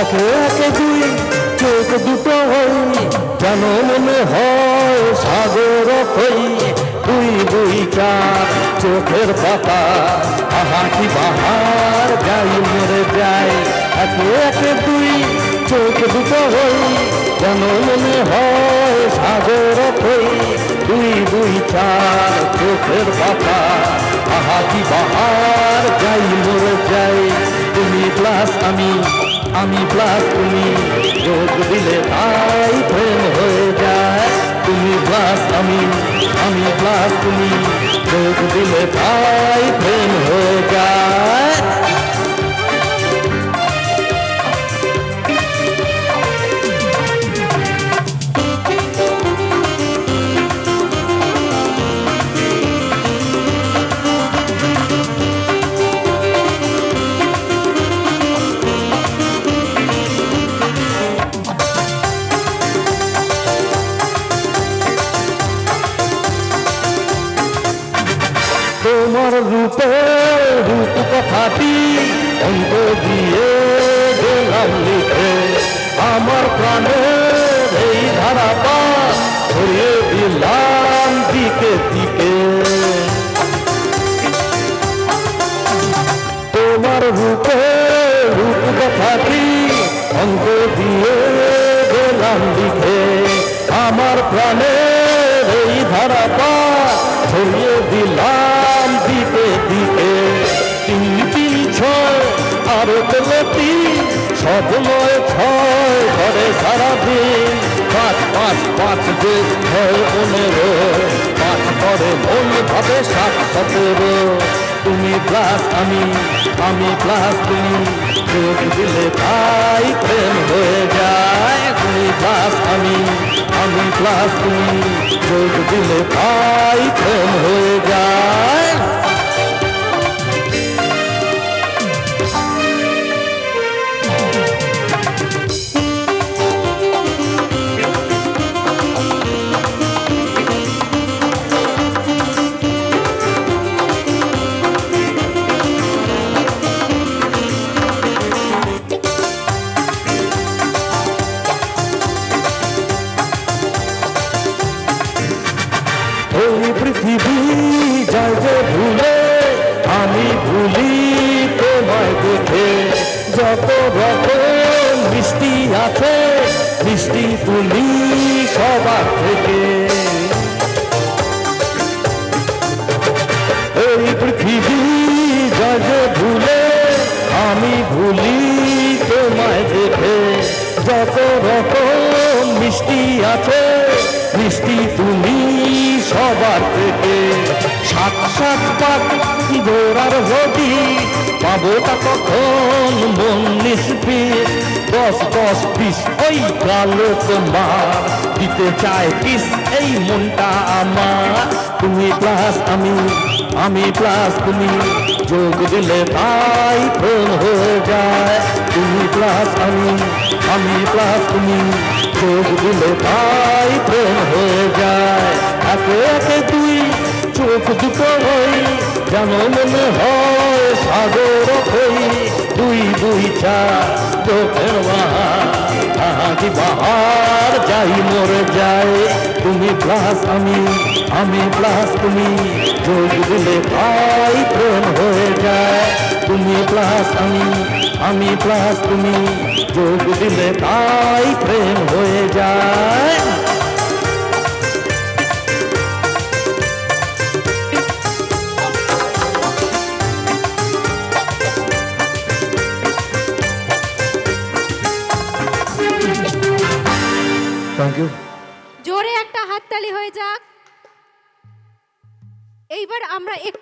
একে একে দুই, চোখ দুটো হই, যেন মনে হয় সাগর হই। দুই দুই চার চোখের পাতা, আহা কি বাহার যাই মরে যাই একে একে দুই, চোখ দুটো হই, যেন মনে হয় সাগর হই। দুই দুই চার চোখের পাতা, আহা কি বাহার যাই মরে যাই তুমি প্লাস আমি আমি প্লাস তুমি যোগ দিলে তাই প্রেম হয়ে যায়। তুমি প্লাস আমি আমি প্লাস তুমি যোগ দিলে তাই প্রেম হয়ে যায়। তোমার রূপে রূপ কথাটি অন্ত দিয়ে গেলাম লিখে। আমার প্রাণে এই ধারাটা ছড়িয়ে দিলাম দিকে দিকে। তোমার রূপে রূপ কথাটি অন্ত দিয়ে গেলাম লিখে। আমার প্রাণে এই ধারাটা ছড়িয়ে দিলাম দিকে দিকে তিন তিন, ছয়, আর তেলতি সব নয়, ছয় করে সারাদিন। পাঁচ পাঁচ পাঁচ যে ছয়, পনেরো, পাঁচ করে মন ভাবে সাত, সতেরো। তুমি প্লাস আমি আমি প্লাস তুমি যোগ দিলে তাই প্রেম হয়ে যায়। তুমি প্লাস আমি আমি প্লাস তুমি যোগ দিলে তাই যত রকম মিষ্টি আছে, মিষ্টি তুলি সবার থেকে। এই পৃথিবী যায় ভুলে আমি ভুলি তোমায় দেখে। যত রকম মিষ্টি আছে, মিষ্টি তুমি সবার থেকে। সাত সাত পাক দৌড়ার হবি পাবোটা কখন মন নিষ্পি দশ দশ পিস ওই কালো তোমার দিতে চায় পিস এই মনটা আমার। তুমি প্লাস আমি আমি প্লাস তুমি যোগ দিলে তাই প্রেম হয়ে যায়। তুমি প্লাস আমি আমি প্লাস তুমি যোগ দিলে তাই প্রেম হয়ে যায়। একে একে দুই চোখ দুটো হই, যেন মনে হয় সাগর হই। দুই দুই চার, চোখের বাহার বাহার যাই, মরে যায় তুমি প্লাস আমি আমি প্লাস তুমি, যোগ দিলে তাই প্রেম হয়ে যায়। তুমি প্লাস আমি আমি প্লাস তুমি, যোগ দিলে তাই প্রেম হয়ে যায়। ইউ জোরে একটা হাততালি হয়ে যাক। এইবার আমরা একটু